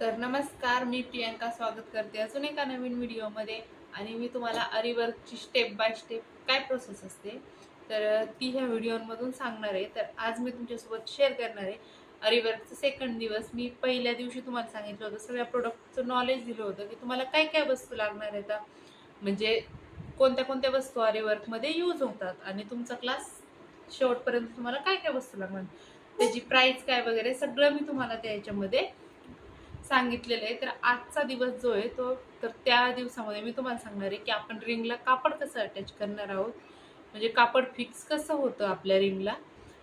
तर नमस्कार मी प्रियांका स्वागत करते अजून एका नवीन व्हिडिओमध्ये. आणि मी तुम्हाला अरिवर्कची स्टेप बाय स्टेप काय प्रोसेस असते तर ती ह्या व्हिडिओमधून सांगणार आहे. तर आज मी तुमच्यासोबत शेअर करणार आहे अरिवर्कचं सेकंड दिवस. मी पहिल्या दिवशी तुम्हाला सांगितलं होतं सगळ्या प्रोडक्टचं नॉलेज दिलं होतं की तुम्हाला काय काय वस्तू लागणार आहेत. म्हणजे कोणत्या कोणत्या वस्तू अरिवर्कमध्ये यूज होतात आणि तुमचा क्लास शेवटपर्यंत तुम्हाला काय काय वस्तू लागणार त्याची प्राईस काय वगैरे सगळं मी तुम्हाला त्या ह्याच्यामध्ये सांगितलेलं आहे. तर आजचा दिवस जो आहे तो तर त्या दिवसामध्ये मी तुम्हाला सांगणार आहे की आपण रिंगला कापड कसं अटॅच करणार आहोत. म्हणजे कापड फिक्स कसं होतं आपल्या रिंगला?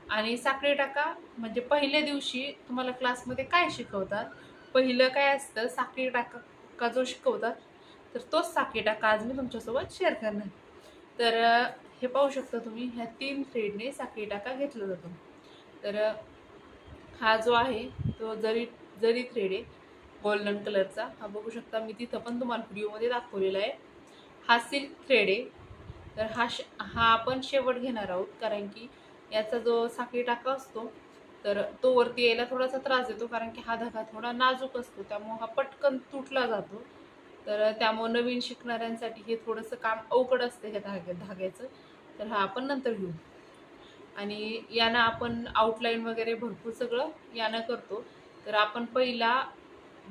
आणि साखळी टाका. म्हणजे पहिल्या दिवशी तुम्हाला क्लासमध्ये काय शिकवतात? पहिलं काय असतं? साखळी टाका का जो शिकवतात? तर तोच साखळी टाका. आज मी तुमच्यासोबत शेअर करणार तर हे पाहू शकता तुम्ही ह्या तीन थ्रेडने साखळी टाका घेतला जातो. तर हा जो आहे तो जरी जरी थ्रेड आहे गोल्डन कलरचा हा बघू शकता मी तिथं पण तुम्हाला व्हिडिओमध्ये दाखवलेला आहे. हा सिल्क थ्रेड आहे. तर हा श हा आपण शेवट घेणार आहोत कारण की याचा जो साखळी टाका असतो तर तो वरती यायला थोडासा त्रास देतो कारण की हा धागा थोडा नाजूक असतो त्यामुळं हा पटकन तुटला जातो. तर त्यामुळं नवीन शिकणाऱ्यांसाठी हे थोडंसं काम अवघड असतं ह्या धाग्या धाग्याचं. तर हा आपण नंतर घेऊ. आणि यानं आपण आउटलाईन वगैरे भरपूर सगळं यानं करतो. तर आपण पहिला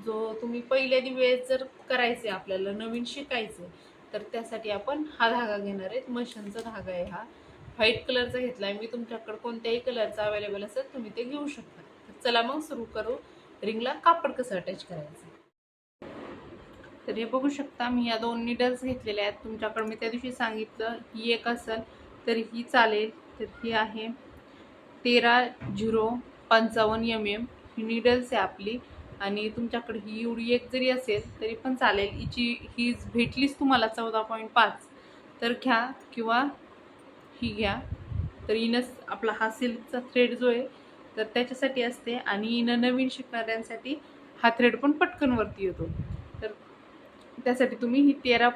जो तुम्ही पहिल्या वेळेस जर करायचे आपल्याला नवीन शिकायचे तर त्यासाठी आपण हा धागा घेणार आहे मशीनचा धागा आहे हा. व्हाईट कलरचा घेतला आहे मी तुमच्याकडे कोणत्याही कलरचा अवेलेबल असेल तुम्ही ते घेऊ शकता. तर चला मग सुरू करू. रिंगला कापड कसं अटॅच करायचं? तर हे बघू शकता मी या दोन निडल्स घेतलेल्या आहेत. तुमच्याकडे मी त्या दिवशी सांगितलं ही एक असेल तर ही चालेल. तर ही आहे तेरा झिरो पंचावन्न एम एम ही निडल्स आहे आपली. आणि तुमच्याकडे ही एवढी एक जरी असेल तरी पण चालेल. हिची ही भेटलीच तुम्हाला चौदा पॉईंट पाच. तर घ्या किंवा ही घ्या. तर इनस आपला हा सिल्कचा थ्रेड जो आहे तर त्याच्यासाठी असते आणि इनं नवीन शिकणाऱ्यांसाठी हा थ्रेड पण पटकनवरती येतो. तर त्यासाठी तुम्ही ही तेरा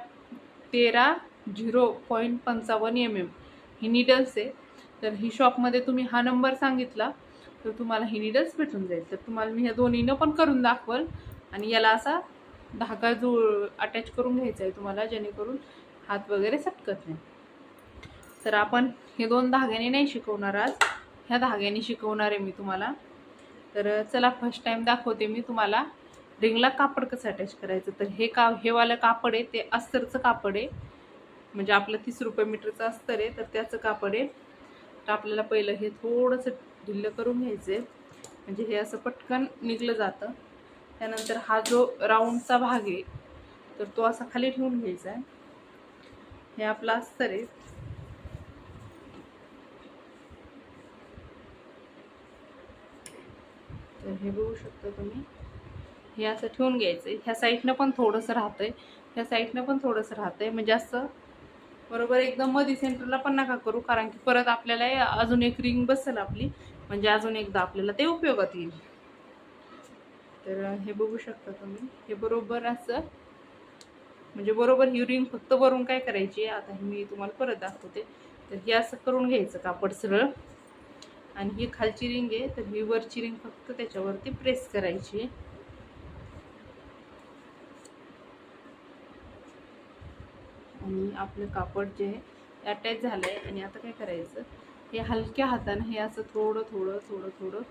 तेरा झिरो पॉईंट पंचावन्न एम एम ही निडल्स आहे. तर ही शॉपमध्ये तुम्ही हा नंबर सांगितला. तर तुम्हाला ही निडल्स भेटून जाईल. तर तुम्हाला मी ह्या दोन्हीनं पण करून दाखवल. आणि याला असा धागा जो अटॅच करून घ्यायचा आहे तुम्हाला जेणेकरून हात वगैरे सटकत नाही. तर आपण हे दोन धाग्याने नाही शिकवणार आज. ह्या धाग्याने शिकवणार आहे मी तुम्हाला. तर चला फर्स्ट टाईम दाखवते मी तुम्हाला. रिंगला कापड कसं अटॅच करायचं? तर हे का हेवालं कापड आहे ते अस्तरचं कापड आहे. म्हणजे आपलं तीस रुपये मीटरचं अस्तर आहे तर त्याचं कापड आहे. तर आपल्याला पहिलं हे थोडंसं ढिल्लं करून घ्यायचे. म्हणजे हे असं पटकन निघलं जातं. त्यानंतर हा जो राऊंडचा भाग आहे तर तो असा खाली ठेवून घ्यायचा आहे. हे आपला अस्तर आहे. तर हे बघू शकता तुम्ही. हे असं ठेवून घ्यायचं आहे. ह्या साईडनं पण थोडंसं राहतंय. ह्या साईडनं पण थोडंसं राहतंय. म्हणजे असं बरोबर एकदम मध्ये सेंटरला पण नका करू कारण की परत आपल्याला अजून एक रिंग बसेल आपली. म्हणजे अजून एकदा आपल्याला ते उपयोगात येईल. तर हे बघू शकता तुम्ही. हे बरोबर असं म्हणजे बरोबर ही रिंग फक्त वरून काय करायची आता हे मी तुम्हाला परत दाखवते. तर हे असं करून घ्यायचं कापड सरळ. आणि ही खालची रिंग आहे तर ही वरची रिंग फक्त त्याच्यावरती प्रेस करायची आहे. आणि आपलं कापड जे आहे अटॅच झालं आहे आणि आता काय करायचं? हे हलक्या हातानं हे असं थोडं थोडं थोडं थोडं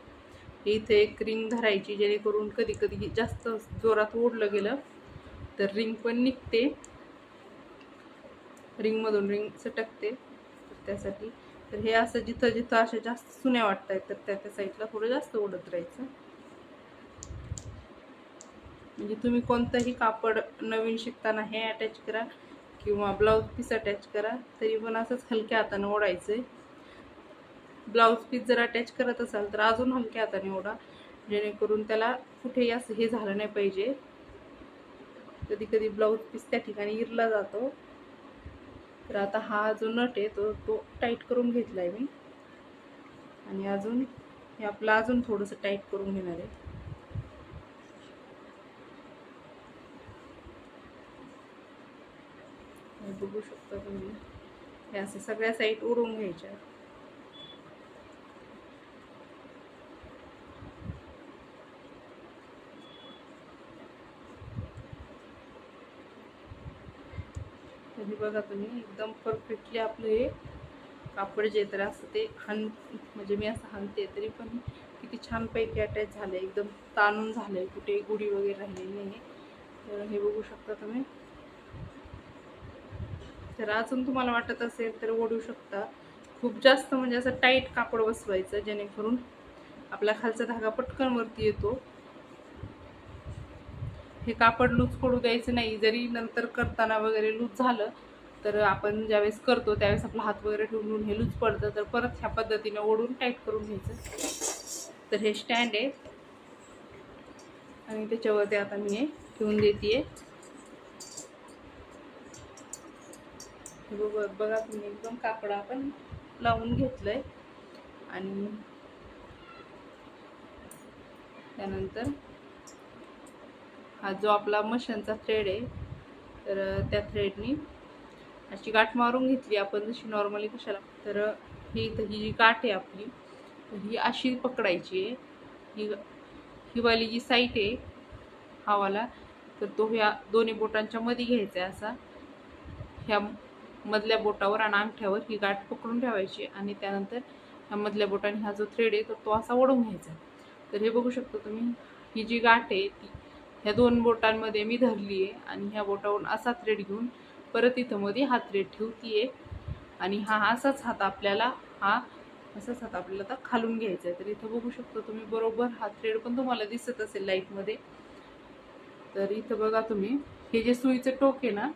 इथे एक रिंग धरायची जेणेकरून कधी कधी जास्त जोरात ओढलं गेलं तर रिंग पण निघते. रिंगमधून रिंग सटकते. तर त्यासाठी तर हे असं जिथं जिथं अशा जास्त सुन्या वाटत आहेत तर त्या त्या साईडला थोडं जास्त ओढत राहायचं. म्हणजे तुम्ही कोणतंही कापड नवीन शिकताना हे अटॅच करा किंवा ब्लाऊज पीस अटॅच करा तरी पण असंच हलक्या हाताने ओढायचं आहे ब्लाऊज पीस जर अटॅच करत असाल तर अजून हलक्या हाताने ओढा जेणेकरून त्याला कुठेही असं हे झालं नाही पाहिजे. कधी कधी ब्लाऊज पीस त्या ठिकाणी इरला जातो. तर आता हा जो नट आहे तो तो टाईट करून घेतला आहे मी. आणि अजून हे आपलं अजून थोडंसं टाईट करून घेणार आहे. बघू शकता तुम्ही. हे असं सगळ्या साईड उडून घ्यायच्या. तर हे बघा तुम्ही एकदम परफेक्टली आपलं हे कापड जे तर असं ते हान म्हणजे मी असं हाणते तरी पण किती छानपैकी अटॅच झालं आहे एकदम ताणून झालं आहे कुठे गुढी वगैरे राहिलेली नाही तर हे बघू शकता तुम्ही. तर अजून तुम्हाला वाटत असेल तर ओढू शकता. खूप जास्त म्हणजे असं टाईट कापड बसवायचं जेणेकरून आपला खालचा धागा पटकन वरती येतो. हे कापड लूज पडू द्यायचं नाही. जरी नंतर करताना वगैरे लूज झालं तर आपण ज्यावेळेस करतो त्यावेळेस आपला हात वगैरे ठेवून हे लूज पडतं. तर परत ह्या पद्धतीनं ओढून टाईट करून घ्यायचं. तर हे स्टँड आहे. आणि त्याच्यावरती आता मी हे ठेवून देते बघा बघा तुम्ही एकदम कापड आपण लावून घेतलंय. आणि त्यानंतर हा जो आपला मशीनचा थ्रेड आहे तर त्या थ्रेडनी अशी गाठ मारून घेतली आपण जशी नॉर्मली कशाला. तर ही तर ही जी गाठ आहे आपली तर ही अशी पकडायची आहे. ही हिवाली जी साईट आहे हावाला तर तो ह्या दोन्ही बोटांच्या मध्ये घ्यायचा आहे असा. ह्या मधल्या बोटावर आणि अंगठ्यावर ही गाठ पकडून ठेवायची आणि त्यानंतर ह्या मधल्या बोटाने हा जो थ्रेड आहे तर तो असा ओढून घ्यायचा तर हे बघू शकता तुम्ही ही जी गाठ आहे ती ह्या दोन बोटांमध्ये मी धरली आहे आणि ह्या बोटावरून असा थ्रेड घेऊन परत इथं मध्ये हा थ्रेड आहे आणि हा असाच हात आपल्याला हा असाच हात आपल्याला आता खालून घ्यायचा आहे. तर इथं बघू शकतो तुम्ही बरोबर हा थ्रेड पण तुम्हाला दिसत असेल लाईटमध्ये तर इथं बघा तुम्ही हे जे सुईचं टोक आहे ना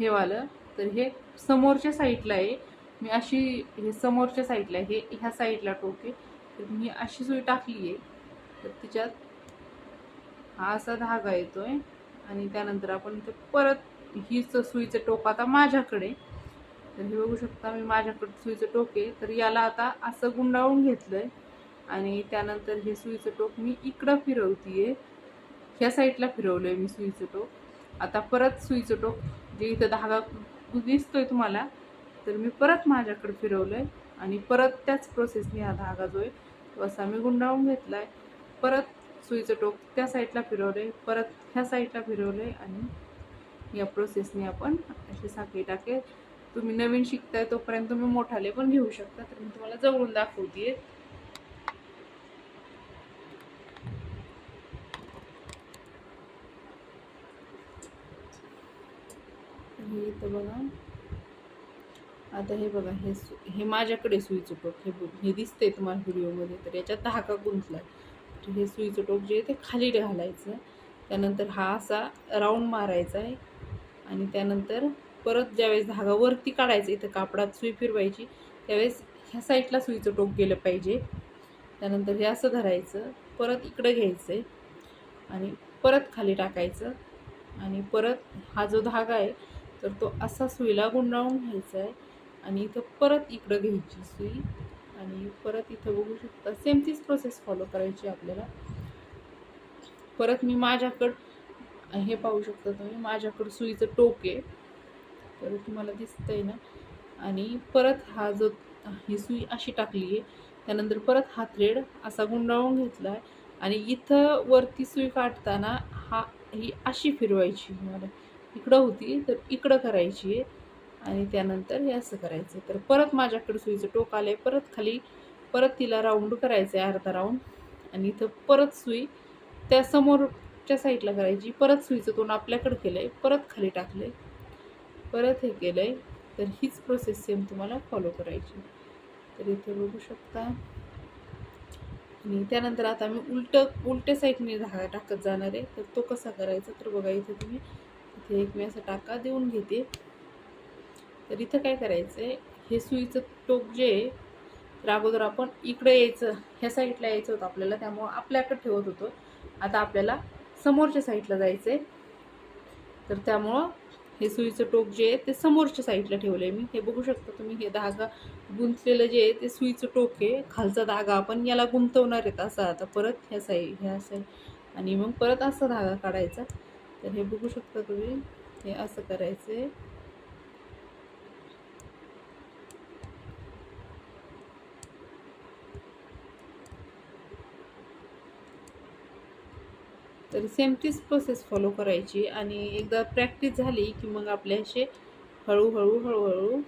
हे वालं तर हे समोरच्या साईडला आहे. मी अशी हे समोरच्या साईडला आहे हे ह्या साईडला टोक आहे. तर मी अशी सुई टाकली आहे तर तिच्यात हा असा धागा येतोय. आणि त्यानंतर आपण इथे परत हीच सुईचं टोक आता माझ्याकडे. तर हे बघू शकता मी माझ्याकडे सुईचं टोक आहे. तर याला आता असं गुंडाळून घेतलंय. आणि त्यानंतर हे सुईचं टोक मी इकडं फिरवतीये. ह्या साईडला फिरवलंय मी सुईचं टोक. आता परत सुईचं टोक जे इथं धागा दिसतोय तुम्हाला तर मी परत माझ्याकडे फिरवलंय. आणि परत त्याच प्रोसेसने हा धागा जो आहे तो असा मी गुंडाळून घेतलाय. परत सुईचं टोक त्या साईडला फिरवले परत ह्या साईडला फिरवले आणि या प्रोसेसने आपण असे साखळी टाके तुम्ही नवीन शिकताय तोपर्यंत तुम्ही मोठाले पण घेऊ शकता. तर मी तुम्हाला जवळून दाखवते हे इथं बघा. आता हे बघा हे हे माझ्याकडे सुईचं टोक. हे दिसते हे दिसतंय तुम्हाला व्हिडिओमध्ये तर याच्यात धागा गुंतलाय. हे सुईचं टोक जे आहे ते खाली घालायचं. त्यानंतर हा असा राऊंड मारायचा आहे. आणि त्यानंतर परत ज्यावेळेस धागा वरती काढायचा इथं कापडात सुई फिरवायची त्यावेळेस ह्या साईडला सुईचं टोक गेलं पाहिजे. त्यानंतर हे असं धरायचं परत इकडं घ्यायचं आहे आणि परत खाली टाकायचं. आणि परत हा जो धागा आहे तर तो असा सुईला गुंडाळून घ्यायचा आहे. आणि इथं परत इकडं घ्यायची सुई. आणि परत इथं बघू शकता सेम तीच प्रोसेस फॉलो करायची आपल्याला. परत मी माझ्याकडं हे पाहू शकता तुम्ही माझ्याकडं सुईचं टोक आहे. तर तुम्हाला दिसतंय ना? आणि परत हा जो ही सुई अशी टाकली आहे त्यानंतर परत हा थ्रेड असा गुंडाळून घेतला आहे आणि इथं वरती सुई काढताना हा ही अशी फिरवायची मला. इकडं होती तर इकडं करायची आहे. आणि त्यानंतर हे असं करायचं. तर परत माझ्याकडे सुईचं टोक आलं आहे परत खाली परत तिला राऊंड करायचं आहे अर्धा राऊंड आणि इथं परत सुई. त्या समोरच्या साईडला करायची. परत सुईचं तोंड आपल्याकडं केलं आहे परत खाली टाकलं आहे परत हे केलं आहे तर हीच प्रोसेस सेम तुम्हाला फॉलो करायची. तर इथे बघू शकता. आणि त्यानंतर आता मी उलट उलट्या साईडने धागा टाकत जाणार आहे. तर तो कसा करायचा? तर बघा इथे तुम्ही इथे एक मी असा टाका देऊन घेते. तर इथं काय करायचं आहे हे सुईचं टोक जे आहे तर अगोदर आपण इकडे यायचं ह्या साईडला यायचं होतं आपल्याला त्यामुळं आपल्याकडे ठेवत होतो. आता आपल्याला समोरच्या साईडला जायचं आहे तर त्यामुळं हे सुईचं टोक जे आहे ते समोरच्या साईडला ठेवलं आहे मी. हे बघू शकता तुम्ही हे धागा गुंतलेलं जे आहे ते सुईचं टोक आहे. खालचा धागा आपण याला गुंतवणार आहेत असा आता परत ह्या साई ह्या साईड आणि मग परत असा धागा काढायचा. तर हे बघू शकता तुम्ही हे असं करायचं आहे तर सेम तीच प्रोसेस फॉलो करायची आणि एकदा प्रॅक्टिस झाली की मग आपले असे हळूहळू हळूहळू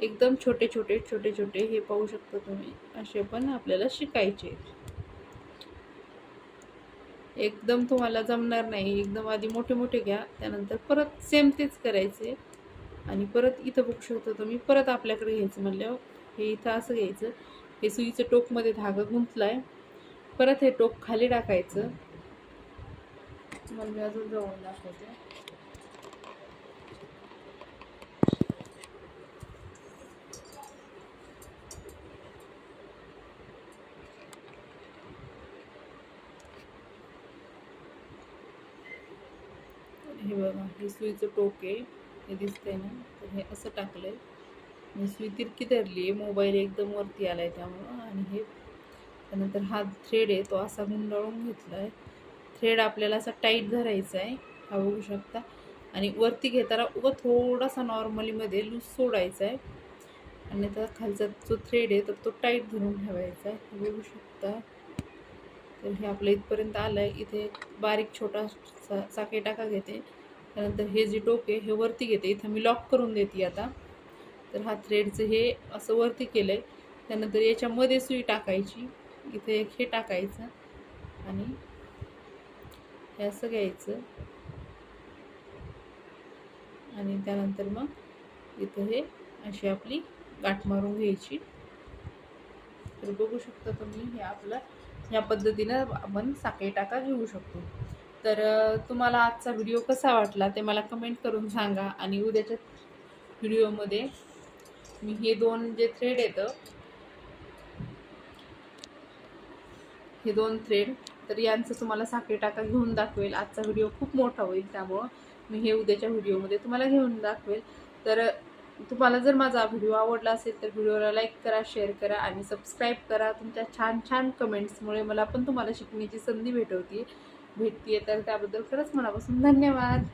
एकदम छोटे छोटे छोटे छोटे हे पाहू शकता तुम्ही. असे पण आपल्याला शिकायचे. एकदम तुम्हाला जमणार नाही. एकदम आधी मोठे मोठे घ्या. त्यानंतर परत सेम तेच करायचे. आणि परत इथं बघू शकता तुम्ही परत आपल्याकडे घ्यायचं म्हणल्यावर हे इथं असं घ्यायचं. हे सुईचं टोकमध्ये धागा गुंतला आहे परत हे टोक खाली टाकायचं. तुम्हाला मी अजून जवळ दाखवते. हे बघा हे सुईचं टोक आहे. हे दिसतंय ना? तर हे असं टाकलंय. मी सुई तिरकी धरली आहे. मोबाईल एकदम वरती आलाय त्यामुळं. आणि हे त्यानंतर हा थ्रेड आहे तो असा गुंडाळून घेतला आहे थ्रेड आपल्याला असा टाईट धरायचा आहे. हा बघू शकता. आणि वरती घेताना उगा थोडासा नॉर्मलीमध्ये लूज सोडायचा आहे. आणि त्याचा खालचा जो थ्रेड आहे तर तो टाईट धरून ठेवायचा आहे. बघू शकता. तर हे आपलं इथपर्यंत आलं आहे इथे बारीक छोटा सा चाके टाका घेते. त्यानंतर हे जे टोके हे वरती घेते. इथं मी लॉक करून देते आता. तर हा थ्रेडचं हे असं वरती केलं आहे त्यानंतर याच्यामध्ये सुई टाकायची. इथे एक हे टाकायचं. आणि हे असं घ्यायचं. आणि त्यानंतर मग इथं हे अशी आपली गाठ मारून घ्यायची. तर बघू शकता तुम्ही हे आपलं ह्या पद्धतीनं आपण साखळी टाका घेऊ शकतो. तर तुम्हाला आजचा व्हिडिओ कसा वाटला ते मला कमेंट करून सांगा आणि उद्याच्या व्हिडिओमध्ये मी हे दोन जे थ्रेड येतं हे दोन थ्रेड तर यांचं तुम्हाला साखळी टाका घेऊन दाखवेल. आजचा व्हिडिओ खूप मोठा होईल त्यामुळं मी हे उद्याच्या व्हिडिओमध्ये तुम्हाला घेऊन दाखवेल. तर तुम्हाला जर माझा व्हिडिओ आवडला असेल तर व्हिडिओला लाईक करा शेअर करा आणि सबस्क्राईब करा. तुमच्या छान छान कमेंट्समुळे मला पण तुम्हाला शिकण्याची संधी भेटवते भेटते तर त्याबद्दल खरंच मनापासून धन्यवाद.